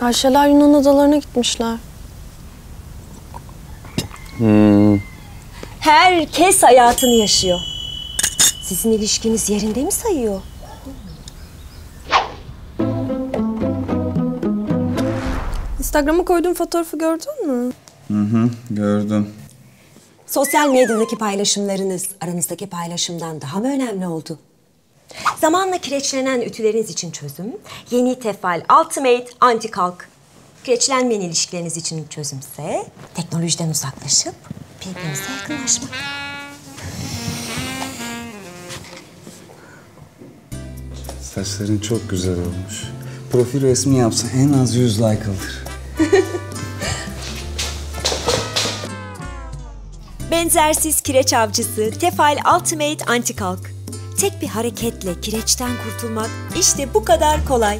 Ayşeler Yunan adalarına gitmişler. Herkes hayatını yaşıyor. Sizin ilişkiniz yerinde mi sayıyor? Instagram'a koyduğum fotoğrafı gördün mü? Gördüm. Sosyal medyadaki paylaşımlarınız aranızdaki paylaşımdan daha mı önemli oldu? Zamanla kireçlenen ütüleriniz için çözüm, yeni tefal Ultimate Anti Kalk. Kireçlenmeyen ilişkileriniz için çözümse teknolojiden uzaklaşıp birbirinize yakınlaşmak. Saçların çok güzel olmuş. Profil resmi yapsa en az 100 like alır. Benzersiz kireç avcısı Tefal Ultimate Anti Kalk. Tek bir hareketle kireçten kurtulmak işte bu kadar kolay.